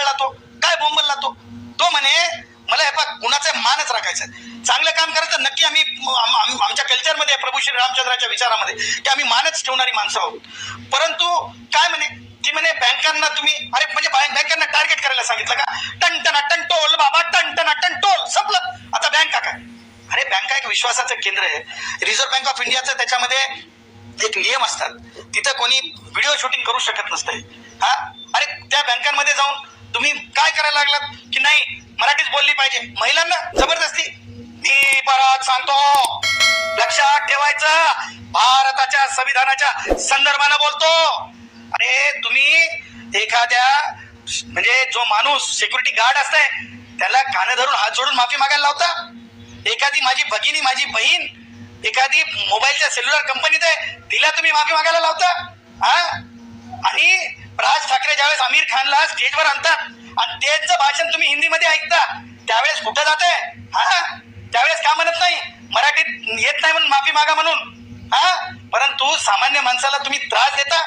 कंटाळला तो काय बोंबलला तो तो म्हणे मला हे बघ कुणाचा मानच राखायचा चांगलं काम करायचं नक्की आम्ही आमच्या कल्चरमध्ये प्रभू श्री रामचंद्राच्या विचारामध्ये. की आम्ही मानच ठेवणारी माणसं आहोत. परंतु काय म्हणे? ती म्हणे बँकांना तुम्ही अरे म्हणजे बँकांना टार्गेट करायला सांगितलं का? टनटना टनटोल बाबा टनटना टनटोल संपलं. आता बँका काय? अरे बँका एक विश्वासाचं केंद्र आहे. रिझर्व्ह बँक ऑफ इंडियाचं त्याच्यामध्ये एक नियम असतात. तिथं कोणी व्हिडिओ शूटिंग करू शकत नसतंय. हा? अरे त्या बँकांमध्ये जाऊन तुम्ही काय करायला लागलात? की नाही मराठीच बोलली पाहिजे. महिलांना जबरदस्ती. मी परत सांगतो. लक्षात ठेवायचं. भारताच्या संविधानाच्या संदर्भानं बोलतो. अरे तुम्ही एखाद्या म्हणजे जो माणूस सिक्युरिटी गार्ड असतंय त्याला कानं धरून हात जोडून माफी मागायला लावता? एखादी माझी भगिनी माझी बहीण एखादी मोबाईलच्या सेल्युलर कंपनीत आहे तिला तुम्ही माफी मागायला लावता? हा आणि राज ठाकरे ज्यावेळेस आमिर खानला स्टेजवर आणतात आणि त्यांचं भाषण तुम्ही हिंदीमध्ये ऐकता त्यावेळेस कुठं जाते? हा? त्यावेळेस का म्हणत नाही? मराठीत येत नाही म्हणून माफी मागा म्हणून. हा? परंतु सामान्य माणसाला तुम्ही त्रास देता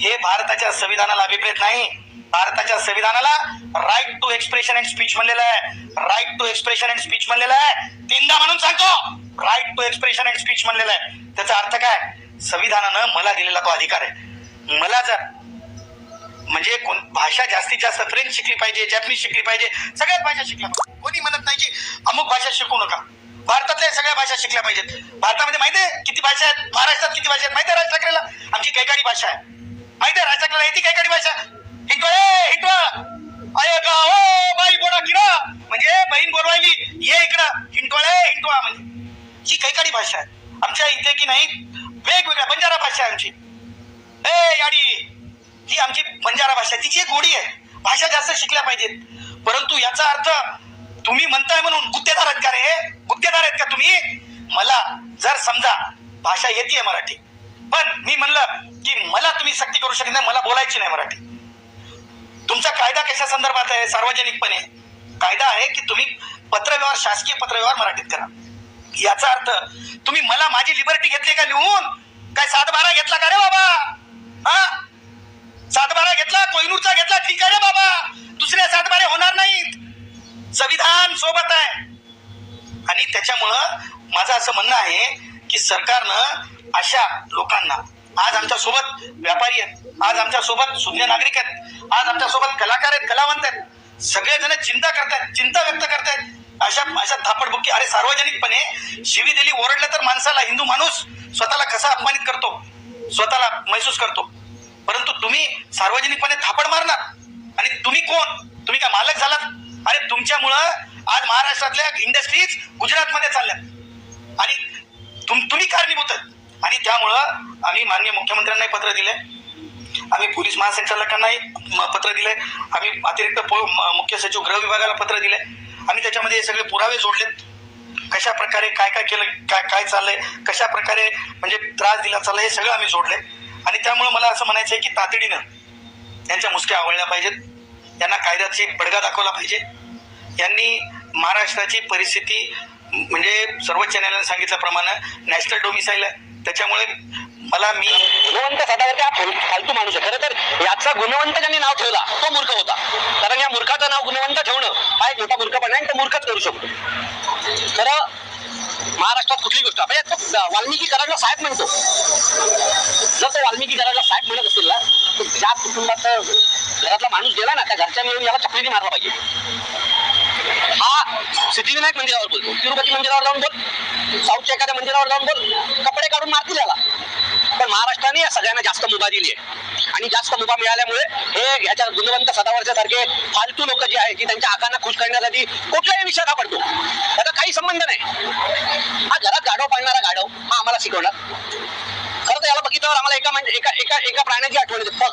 हे भारताच्या संविधानाला अभिप्रेत नाही. भारताच्या संविधानाला right to expression and speech म्हणलेलं आहे. Right to expression and speech म्हणलेलं आहे. तीनदा म्हणून सांगतो. Right to expression and speech म्हणलेलं आहे. त्याचा अर्थ काय? संविधानानं मला दिलेला तो अधिकार आहे. मला जर म्हणजे कोण भाषा जास्तीत जास्त फ्रेंच शिकली पाहिजे जॅपनीज शिकली पाहिजे सगळ्याच भाषा शिकल्या पाहिजे. कोणी म्हणत नाही की अमुक भाषा शिकू नका. भारतातल्या सगळ्या भाषा शिकल्या पाहिजेत. भारतामध्ये माहिती आहे किती भाषा आहेत? महाराष्ट्रात किती भाषा आहेत? माहिती आहे राज ठाकरेला? आमची कैकाडी भाषा आहे. माहिती आहे राज ठाकरेला? येते कैकाडी भाषा? हिंटवा ए हिंटवा. अय का ओ बाई बोडा किरा म्हणजे बहीण बोलवायली ये इकडं. हिंटवळे हिंटवा म्हणजे. ही कैकाडी भाषा आहे. आमच्या इथे की नाही वेगवेगळ्या बंजारा भाषा आहे आमची. ए याडी. ही आमची बंजारा भाषा आहे. तिची एक गोडी आहे. भाषा जास्त शिकल्या पाहिजेत. परंतु याचा अर्थ तुम्ही म्हणताय म्हणून गुत्तेदार आहेत का रे? गुत्तेदार आहेत का तुम्ही? मला जर समजा भाषा येते मराठी. पण मी म्हणलं की मला तुम्ही सक्ती करू शकत नाही मला बोलायची नाही मराठी. तुमचा कायदा कशा संदर्भात आहे? सार्वजनिकपणे. कायदा आहे की तुम्ही पत्रव्यवहार शासकीय पत्रव्यवहार मराठीत करा. याचा अर्थ तुम्ही मला माझी लिबर्टी घेतली का लिहून? काय सात बारा घेतला का रे बाबा? हा? कोहिनूरचा आहे बाबा. दुसऱ्या सातबारे होणार नाहीत. संविधान सोबत आहे. आणि त्याच्यामुळं माझं असं म्हणणं आहे की सरकारनं अशा लोकांना आज आमच्यासोबत व्यापारी आहेत आज आमच्यासोबत सुज्ञ नागरिक आहेत आज आमच्यासोबत कलाकार आहेत कलावंत आहेत सगळेजण चिंता करतायत चिंता व्यक्त करतायत. अशा अशा धापडबुक्की अरे सार्वजनिकपणे शिवी दिली ओरडलं तर माणसाला हिंदू माणूस स्वतःला कसा अपमानित करतो? स्वतःला महसूस करतो? परंतु तुम्ही सार्वजनिकपणे थापड मारणार. आणि तुम्ही कोण? तुम्ही काय मालक झालात? अरे तुमच्यामुळं आज महाराष्ट्रातल्या इंडस्ट्रीज गुजरातमध्ये चालल्या आणि तुम तुम्ही कारणीभूत आणि त्यामुळं आम्ही माननीय मुख्यमंत्र्यांनाही पत्र दिले आम्ही पोलीस महासंचालकांनाही म- पत्र दिले आम्ही अतिरिक्त पो- मुख्य सचिव गृह विभागाला पत्र दिले आम्ही त्याच्यामध्ये हे सगळे पुरावे जोडलेत. कशा प्रकारे काय काय केलं काय काय चाललंय? कशा प्रकारे म्हणजे त्रास दिला चाललं हे सगळं आम्ही जोडले आणि त्यामुळे मला असं म्हणायचं आहे की तातडीनं त्यांच्या मुसक्या आवळल्या पाहिजेत. यांना कायद्याची बडगा दाखवला पाहिजे. यांनी महाराष्ट्राची परिस्थिती म्हणजे सर्वोच्च न्यायालयानं सांगितल्याप्रमाणे नॅशनल डोमिसाईल आहे. त्याच्यामुळे मला मी गुणवंत सदावरती हा फालतू माणूस आहे. खरं तर याचा गुणवंत ज्यांनी नाव ठेवला तो मूर्ख होता. कारण या मूर्खाचं नाव गुणवंत ठेवणं हा एक मोठा मूर्खपणा आहे तो मूर्खच करू शकतो. खरं महाराष्ट्रात कुठली गोष्ट? म्हणजे वाल्मिकी कराडला साहेब म्हणतो. जर तो वाल्मिकी कराडला साहेब म्हणत असेल ना तर ज्या कुटुंबात घरातला माणूस गेला ना त्या घरच्या मिळून याला चपलीने मारला पाहिजे. हा सिद्धिविनायक मंदिरावर बोलतो तिरुपती मंदिरावर जाऊन बोल. साऊथच्या एखाद्या मंदिरावर जाऊन बोल. कपडे काढून मारतील या सगळ्यांना जास्त मुभा दिली आहे. आणि जास्त मुभा मिळाल्यामुळे हे ह्याच्या गुणवंत सदावरच्या सारखे फालतू लोक जे आहे की त्यांच्या आकांना खुश करण्यासाठी कुठल्याही विषयात हा पडतो त्याचा काही संबंध नाही. हा घरात गाढव पाळणारा गाढव हा आम्हाला शिकवणार. खरं तर याला बघितल्यावर आम्हाला एका म्हणजे एका एका एका प्राण्याची आठवण येते. पग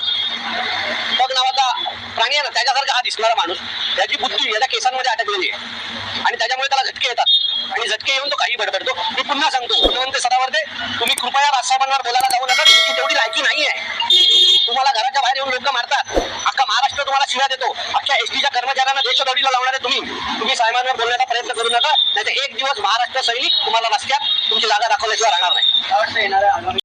पग नावाचा प्राणी आहे ना त्याच्यासारखा हा दिसणारा माणूस. त्याची बुद्धी याच्या केसांमध्ये अटकलेली आहे. आणि त्याच्यामुळे त्याला झटके येतात. आणि झटके येऊन तो काही बडबडतो मी पुन्हा सांगतो गुणवंत सदावर्ते तुम्ही कृपया राजसाहेबांवर बोलायला जाऊ नका तुमची तेवढी लायकी नाही आहे तुम्हाला घराच्या बाहेर येऊन लोक मारतात अख्खा महाराष्ट्र तुम्हाला शिव्या देतो. अख्ख्या एसटीच्या कर्मचाऱ्यांना देशदोडीला लावणारे तुम्ही. तुम्ही साहेबांवर बोलण्याचा प्रयत्न करू नका. नाही एक दिवस महाराष्ट्र सैनिक तुम्हाला रस्त्यात तुमची जागा दाखवल्याशिवाय राहणार नाही.